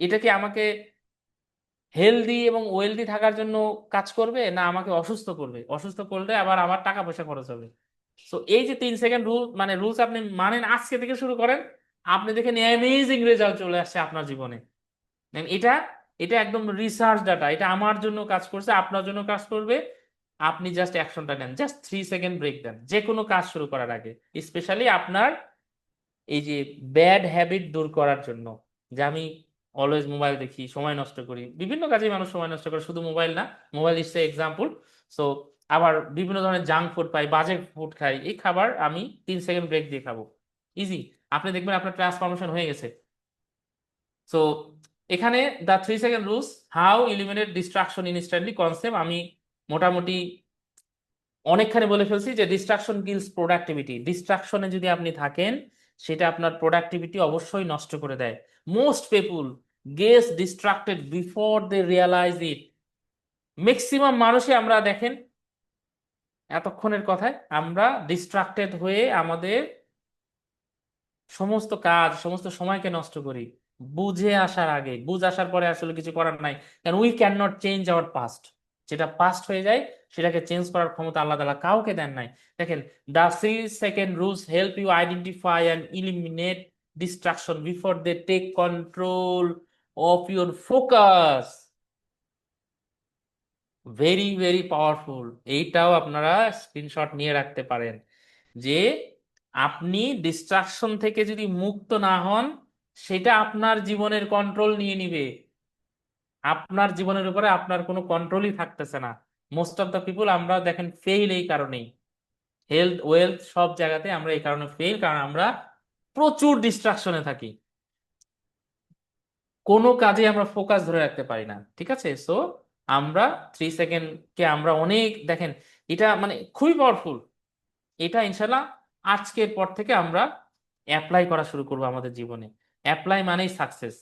এটা কি আমাকে হেলদি এবং ওয়েলদি থাকার জন্য কাজ করবে না আমাকে অসুস্থ করবে? অসুস্থ করলে আবার আমার টাকা পয়সা খরচ হবে। সো এই যে তিন সেকেন্ড রুল মানে রুলস আপনি মানেন আজকে থেকে শুরু করেন, আপনি দেখেন অ্যামেজিং রেজাল্ট চলে আসছে আপনার জীবনে। এটা এটা একদম রিসার্চ ডাটা এটা আমার জন্য কাজ করছে, আপনার জন্য কাজ করবে। আপনি জাস্ট অ্যাকশনটা নেন জাস্ট থ্রি সেকেন্ড ব্রেক দেন যে কোনো কাজ শুরু করার আগে স্পেশালি আপনার এই যে ব্যাড হ্যাবিট দূর করার জন্য। যে আমি অলওয়েজ মোবাইল দেখি, সময় নষ্ট করি। বিভিন্ন কাজে মানুষ সময় নষ্ট করে, শুধু মোবাইল না মোবাইল ইস এক্সাম্পল সো আবার বিভিন্ন ধরনের জাঙ্ক ফুড পাই, বাজে ফুড খাই, এই খাবার আমি তিন সেকেন্ড ব্রেক দিয়ে খাব। ইজি আপনি দেখবেন আপনার ট্রান্সফরমেশন হয়ে গেছে। সো এখানে the three second rules how eliminate distraction instantly concept আমি মোটামুটি অনেকখানি বলে ফেলছি যে ডিস্ট্রাকশন কিলস প্রোডাক্টিভিটি ডিস্ট্রাকশনে যদি আপনি থাকেন, সেটা আপনার প্রোডাক্টিভিটি অবশ্যই নষ্ট করে দেয়। Most people gets distracted before they realise it maximum মানুষই আমরা দেখেন, এতক্ষণের কথায়, আমরা ডিস্ট্রাক্টেড হয়ে আমাদের সমস্ত কাজ, সমস্ত সময়কে নষ্ট করি। বুঝে আসার আগে, বুঝ আসার পরে আসলে কিছু করার নাই। কারণ we can not change our past যেটা পাস্ট হয়ে যায়, সেটাকে চেঞ্জ করার ক্ষমতা আল্লাহ তাআলা কাউকে দেন নাই। দেখেন the three second rules help you identify and eliminate distraction before they take control of your focus very very powerful এইটাও আপনারা স্ক্রিনশট নিয়ে রাখতে পারেন যে আপনি ডিস্ট্রাকশন থেকে যদি মুক্ত না হন, সেটা আপনার জীবনের কন্ট্রোল নিয়ে নিবে। আপনার জীবনের উপরে আপনার কোনো কন্ট্রোলই থাকতেছে না। মোস্ট অফ দ্য পিপুল আমরা দেখেন ফেইল এই কারণেই। হেলথ ওয়েলথ সব জায়গাতে আমরা এই কারণে ফেইল কারণ আমরা প্রচুর ডিস্ট্রাকশনে থাকি। কোনো কাজে আমরা ফোকাস ধরে রাখতে পারি না, ঠিক আছে? সো আমরা থ্রি সেকেন্ড কে আমরা অনেক, দেখেন, এটা মানে খুবই পাওয়ারফুল এটা ইনশাল্লাহ আজকের পর থেকে আমরা অ্যাপ্লাই করা শুরু করব আমাদের জীবনে। অ্যাপ্লাই মানেই সাকসেস